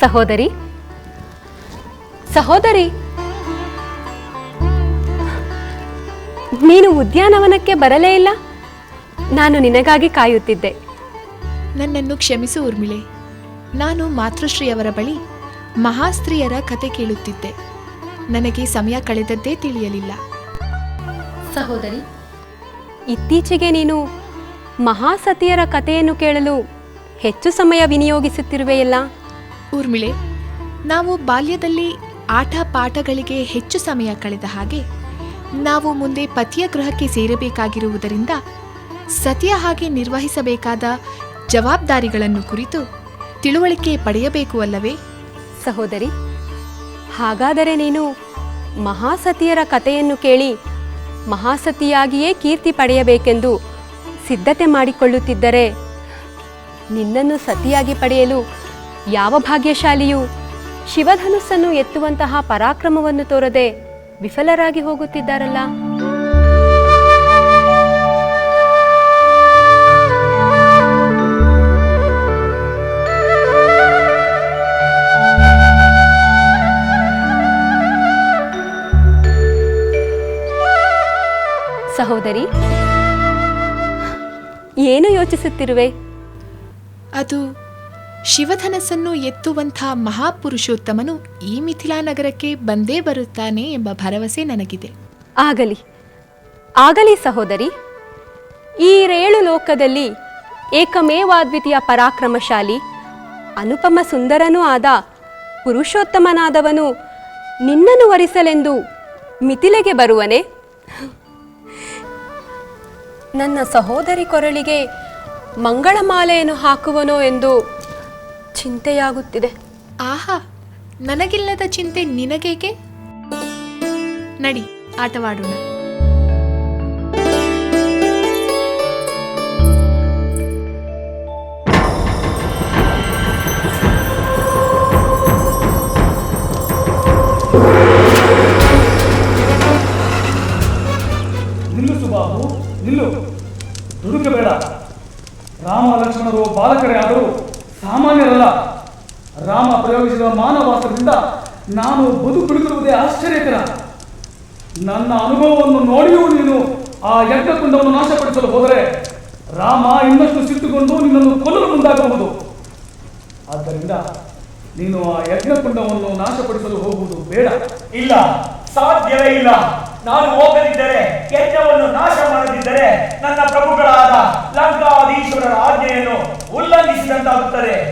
ಸಹೋದರಿ? ಸಹೋದರಿ? ನೀನು ಉದ್ಯಾನವನಕ್ಕೆ ಬರಲೇ ಇಲ್ಲ? ನಾನು ನಿನಗಾಗಿ ಕಾಯುತ್ತಿದ್ದೆ. ನನ್ನನ್ನು ಕ್ಷಮಿಸು ಊರ್ಮಿಳೆ. ನಾನು ಮಾತೃಶ್ರೀಯವರ ಬಳಿ ಮಹಾಸ್ತ್ರೀಯರ ಕತೆ ಕೇಳುತ್ತಿದ್ದೆ. ನನಗೆ ಸಮಯ ಕಳೆದದ್ದೇ ತಿಳಿಯಲಿಲ್ಲ. ಸಹೋದರಿ ಇತ್ತೀಚೆಗೆ ನೀನು ಮಹಾಸತಿಯರ ಕಥೆಯನ್ನು ಕೇಳಲು ಹೆಚ್ಚು ಸಮಯ ವಿನಿಯೋಗಿಸುತ್ತಿರುವೆಯಲ್ಲ? ಊರ್ಮಿಳೆ, ನಾವು ಬಾಲ್ಯದಲ್ಲಿ ಆಟ ಪಾಠಗಳಿಗೆ ಹೆಚ್ಚು ಸಮಯ ಕಳೆದ ಹಾಗೆ ನಾವು ಮುಂದೆ ಪತಿಯ ಗೃಹಕ್ಕೆ ಸೇರಬೇಕಾಗಿರುವುದರಿಂದ ಸತಿಯ ಹಾಗೆ ನಿರ್ವಹಿಸಬೇಕಾದ ಜವಾಬ್ದಾರಿಗಳನ್ನು ಕುರಿತು ತಿಳುವಳಿಕೆ ಪಡೆಯಬೇಕು ಅಲ್ಲವೇ? ಸಹೋದರಿ, ಹಾಗಾದರೆ ನೀನು ಮಹಾಸತಿಯರ ಕಥೆಯನ್ನು ಕೇಳಿ ಮಹಾಸತಿಯಾಗಿಯೇ ಕೀರ್ತಿ ಪಡೆಯಬೇಕೆಂದು ಸಿದ್ಧತೆ ಮಾಡಿಕೊಳ್ಳುತ್ತಿದ್ದರೆ ನಿನ್ನನ್ನು ಸತಿಯಾಗಿ ಪಡೆಯಲು ಯಾವ ಭಾಗ್ಯಶಾಲಿಯೂ ಶಿವಧನುಸ್ಸನ್ನು ಎತ್ತುವಂತಹ ಪರಾಕ್ರಮವನ್ನು ತೋರದೆ ವಿಫಲರಾಗಿ ಹೋಗುತ್ತಿದ್ದಾರಲ್ಲ? ಸಹೋದರಿ ಏನು ಯೋಚಿಸುತ್ತಿರುವೆ? ಅದು ಶಿವಧನಸ್ಸನ್ನು ಎತ್ತುವಂಥ ಮಹಾಪುರುಷೋತ್ತಮನು ಈ ಮಿಥಿಲಾ ನಗರಕ್ಕೆ ಬಂದೇ ಬರುತ್ತಾನೆ ಎಂಬ ಭರವಸೆ ನನಗಿದೆ. ಆಗಲಿ. ಆಗಲಿ ಸಹೋದರಿ. ಈ ರೇಳು ಲೋಕದಲ್ಲಿ ಏಕಮೇವಾದ್ವಿತೀಯ ಪರಾಕ್ರಮಶಾಲಿ, ಅನುಪಮ ಸುಂದರನೂ ಆದ ಪುರುಷೋತ್ತಮನಾದವನು ನಿನ್ನನ್ನು ವರಿಸಲೆಂದು ಮಿಥಿಲೆಗೆ ಬರುವನೆ? ನನ್ನ ಸಹೋದರಿ ಕೊರಳಿಗೆ ಮಂಗಳಮಾಲೆಯನ್ನು ಹಾಕುವನೋ ಎಂದು ಚಿಂತೆಯಾಗುತ್ತಿದೆ. ಆಹಾ ನನಗಿಲ್ಲದ ಚಿಂತೆ ನಿನಗೇಕೆ? ನಡಿ ಆಟವಾಡೋಣ. ನಿಲ್ಲಿಸು ಬಾಬು ನಿಲ್ಲು. ದುಡುಕಬೇಡ. ರಾಮ ಲಕ್ಷ್ಮಣರು ಬಾಲಕರೇ ಆದರೂ ಸಾಮಾನ್ಯರಲ್ಲ. ರಾಮ ಪ್ರಯೋಗಿಸಿದ ಮಾನವಾಸದಿಂದ ನಾನು ಬದುಕುಳಿದಿರುವುದೇ ಆಶ್ಚರ್ಯಕರ. ನನ್ನ ಅನುಭವವನ್ನು ನೋಡಿಯೂ ನೀನು ಆ ಯಜ್ಞಕುಂಡವನ್ನು ನಾಶಪಡಿಸಲು ಹೋದರೆ ರಾಮ ಇನ್ನಷ್ಟು ಸಿಟ್ಟುಕೊಂಡು ನಿನ್ನನ್ನು ಕೊಲ್ಲಲು ಮುಂದಾಗಬಹುದು. ಆದ್ದರಿಂದ ನೀನು ಆ ಯಜ್ಞಕುಂಡವನ್ನು ನಾಶಪಡಿಸಲು ಹೋಗುವುದು ಬೇಡ. ಇಲ್ಲ, ಸಾಧ್ಯವೇ ಇಲ್ಲ. ನಾನು ಹೋಗದಿದ್ದರೆ ಯಜ್ಞವನ್ನು ನಾಶ ಮಾಡದಿದ್ದರೆ ನನ್ನ ಪ್ರಭುಗಳಾದ ಉಲ್ಲಂಘಿಸಿದಂತಾಗುತ್ತದೆ